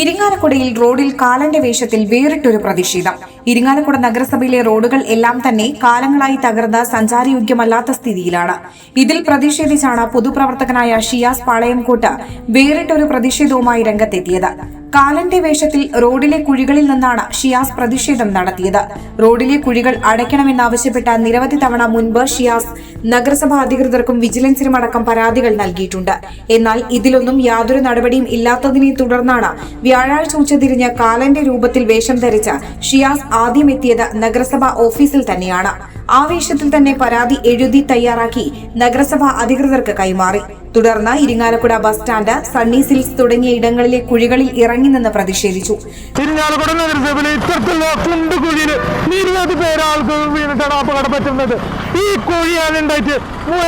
ഇരിങ്ങാലക്കുടയിൽ റോഡിൽ കാലന്റെ വേഷത്തിൽ വേറിട്ടൊരു പ്രതിഷേധം. ഇരിങ്ങാലക്കുട നഗരസഭയിലെ റോഡുകൾ എല്ലാം തന്നെ കാലങ്ങളായി തകർന്ന സഞ്ചാരയോഗ്യമല്ലാത്ത സ്ഥിതിയിലാണ്. ഇതിൽ പ്രതിഷേധിച്ചാണ് പൊതുപ്രവർത്തകനായ ഷിയാസ് പാളയംകോട്ട് വേറിട്ടൊരു പ്രതിഷേധവുമായി രംഗത്തെത്തിയത്. കാലന്റെ വേഷത്തിൽ റോഡിലെ കുഴികളിൽ നിന്നാണ് ഷിയാസ് പ്രതിഷേധം നടത്തിയത്. റോഡിലെ കുഴികൾ അടയ്ക്കണമെന്നാവശ്യപ്പെട്ട നിരവധി തവണ മുൻപ് ഷിയാസ് നഗരസഭാ അധികൃതർക്കും വിജിലൻസിനും അടക്കം പരാതികൾ നൽകിയിട്ടുണ്ട്. എന്നാൽ ഇതിലൊന്നും യാതൊരു നടപടിയും ഇല്ലാത്തതിനെ തുടർന്നാണ് വ്യാഴാഴ്ച ഉച്ചതിരിഞ്ഞ് കാലന്റെ രൂപത്തിൽ വേഷം ധരിച്ച ഷിയാസ് ആദ്യം എത്തിയത് നഗരസഭാ ഓഫീസിൽ തന്നെയാണ്. ആവേശത്തിൽ തന്നെ പരാതി എഴുതി തയ്യാറാക്കി നഗരസഭാ അധികൃതർക്ക് കൈമാറി. തുടർന്ന് Irinjalakuda bus stand Sunny Silks തുടങ്ങിയ ഇടങ്ങളിലെ കുഴികളിൽ ഇറങ്ങി നിന്ന് പ്രതിഷേധിച്ചു. ഇരിങ്ങാലക്കുട നഗരസഭയിലെ ഇത്തരത്തിലുള്ള കുണ്ട് കുഴിയിൽ നിരവധി പേര് ആൾക്ക് വീണിട്ടാണ് അപകടം പറ്റുന്നത്. ഈ കുഴിയാണ് ഉണ്ടായിട്ട്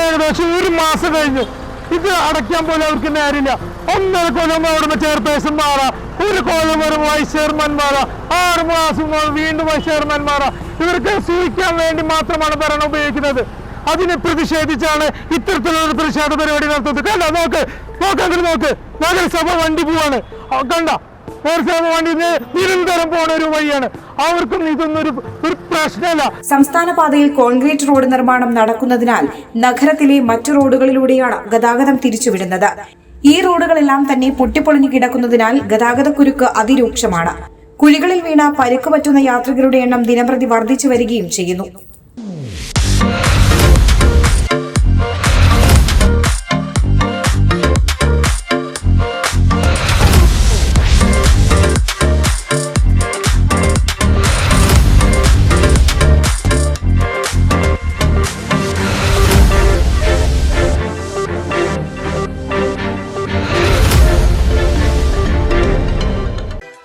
ഏകദേശം ഒരു മാസം കഴിഞ്ഞു. ഇത് അടയ്ക്കാൻ പോലും അവർക്ക് നേരില്ല. ഒന്നര കൊല്ലം അവിടുന്ന് ചെയർപേഴ്സൺ മാറാ ഒരു കൊല്ലം വരും വൈസ് ചെയർമാൻ മാറാ ആറ് മാസം വീണ്ടും വൈസ് ചെയർമാൻ മാറാ. ഇവർക്ക് സൂചിക്കാൻ വേണ്ടി മാത്രമാണ് ഭരണം ഉപയോഗിക്കുന്നത്. അതിനെ പ്രതിഷേധിച്ചാണ് ഇത്തരത്തിലുള്ള പ്രതിഷേധ പരിപാടി നടത്തുന്നത്. കണ്ട? നോക്ക്. നോക്ക് അങ്ങോട്ട് നോക്ക്. നഗരസഭ വണ്ടി പോവാണ്. കണ്ട? നിരന്തരം പോണ ഒരു വഴിയാണ്. ഒരു സംസ്ഥാന പാതയിൽ കോൺക്രീറ്റ് റോഡ് നിർമ്മാണം നടക്കുന്നതിനാൽ നഗരത്തിലെ മറ്റു റോഡുകളിലൂടെയാണ് ഗതാഗതം തിരിച്ചുവിടുന്നത്. ഈ റോഡുകളെല്ലാം തന്നെ പൊട്ടിപ്പൊളിഞ്ഞു കിടക്കുന്നതിനാൽ ഗതാഗതക്കുരുക്ക് അതിരൂക്ഷമാണ്. കുഴികളിൽ വീണ പരിക്ക് പറ്റുന്ന യാത്രികരുടെ എണ്ണം ദിനംപ്രതി വർദ്ധിച്ചു വരികയും ചെയ്യുന്നു.